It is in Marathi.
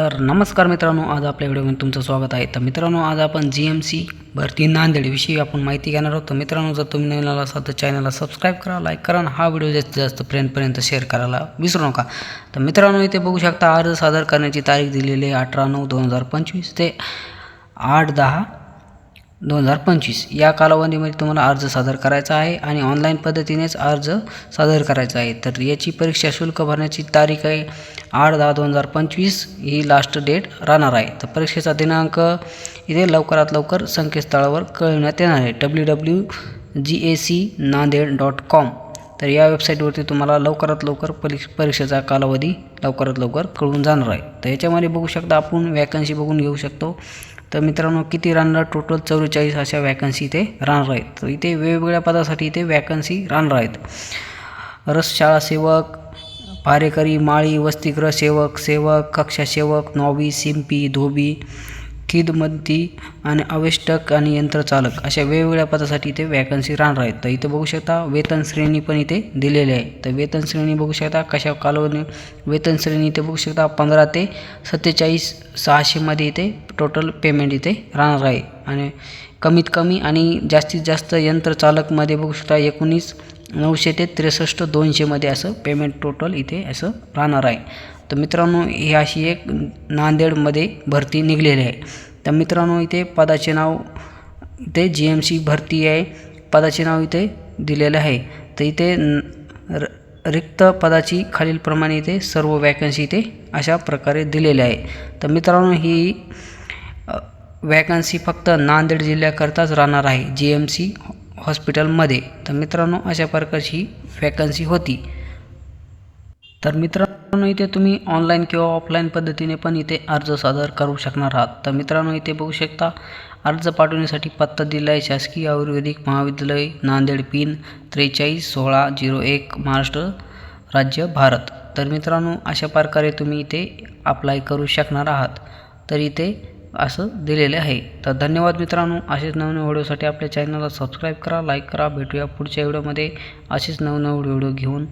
तर नमस्कार मित्रांनो आज आपल्या व्हिडिओमध्ये तुमचं स्वागत आहे. तर मित्रांनो आज आपण जी एम सी भरती नांदेडविषयी आपण माहिती घेणार आहोत. तर मित्रांनो जर तुम्ही नवीन आला असाल तर चॅनलला सबस्क्राईब करा लाईक करा आणि हा व्हिडिओ जास्तीत जास्त फ्रेंडपर्यंत शेअर करायला विसरू नका. तर मित्रांनो इथे बघू शकता अर्ज सादर करण्याची तारीख दिलेली आहे अठरा नऊ दोन हजार पंचवीस ते आठ दहा दोन हजार पंचवीस. या कालावधीमध्ये तुम्हाला अर्ज सादर करायचा आहे आणि ऑनलाईन पद्धतीनेच अर्ज सादर करायचा आहे. तर याची परीक्षा शुल्क भरण्याची तारीख आहे आठ दहा दोन हजार पंचवीस. ही लास्ट डेट राहणार आहे. तर परीक्षेचा दिनांक इथे लवकरात लवकर संकेतस्थळावर कळविण्यात येणार आहे. W W G A C Nanded dot com तर या वेबसाईटवरती तुम्हाला लवकरात लवकर परीक्ष परीक्षेचा कालावधी लवकरात लवकर कळून जाणार आहे. तर याच्यामध्ये बघू शकता आपण वॅकन्सी बघून घेऊ शकतो. तर मित्रांनो किती राहणार टोटल चौवेचाळीस अशा वॅकन्सी इथे राहणार आहेत तर इथे वेगवेगळ्या पदासाठी इथे वॅकन्सी राहणार आहेत रसशाळा सेवक पारेकरी माळी वसतिगृह सेवक सेवक कक्षा सेवक नॉबी सिंपी धोबी खिदमती आणि अवेष्टक आणि यंत्रचालक अशा वेगवेगळ्या पदासाठी इथे वॅकन्सी राहणार आहेत. तर इथे बघू शकता वेतन श्रेणी पण इथे दिलेली आहे. तर वेतन श्रेणी बघू शकता कशा कालावधी वेतन श्रेणी इथे बघू शकता पंधरा ते सत्तेचाळीस सहाशेमध्ये इथे टोटल पेमेंट इथे राहणार आहे. आणि कमीत कमी आणि जास्तीत जास्त यंत्रचालकमध्ये बघू शकता एकोणीस नऊशे ते त्रेसष्ट दोनशेमध्ये असं पेमेंट टोटल इथे असं राहणार आहे. तर मित्रांनो ही अशी एक नांदेडमध्ये भरती निघलेली आहे. तर मित्रांनो इथे पदाचे नाव इथे जी एम सी भरती आहे. पदाचे नाव इथे दिलेलं आहे. तर इथे न- र रिक्त पदाची खालीलप्रमाणे इथे सर्व वॅकन्सी इथे अशा प्रकारे दिलेल्या आहे. तर मित्रांनो ही वॅकन्सी फक्त नांदेड जिल्ह्याकरताच राहणार आहे जी एम सी हॉस्पिटलमध्ये तर मित्रांनो अशा प्रकारची वॅकन्सी होती. तर मित्रांनो इथे तुम्ही ऑनलाईन किंवा ऑफलाईन पद्धतीने पण इथे अर्ज सादर करू शकणार आहात. तर मित्रांनो इथे बघू शकता अर्ज पाठवण्यासाठी पत्ता दिला आहे. शासकीय आयुर्वेदिक महाविद्यालय नांदेड पिन त्रेचाळीस सोळा झिरो एक महाराष्ट्र राज्य भारत. तर मित्रांनो अशा प्रकारे तुम्ही इथे अप्लाय करू शकणार आहात. तर इथे असं दिलेले आहे. तर धन्यवाद मित्रांनो. असेच नवनवीन व्हिडिओसाठी आपल्या चॅनलला सबस्क्राईब करा लाईक करा. भेटूया पुढच्या व्हिडिओमध्ये. असेच नवनवीन व्हिडिओ घेऊन.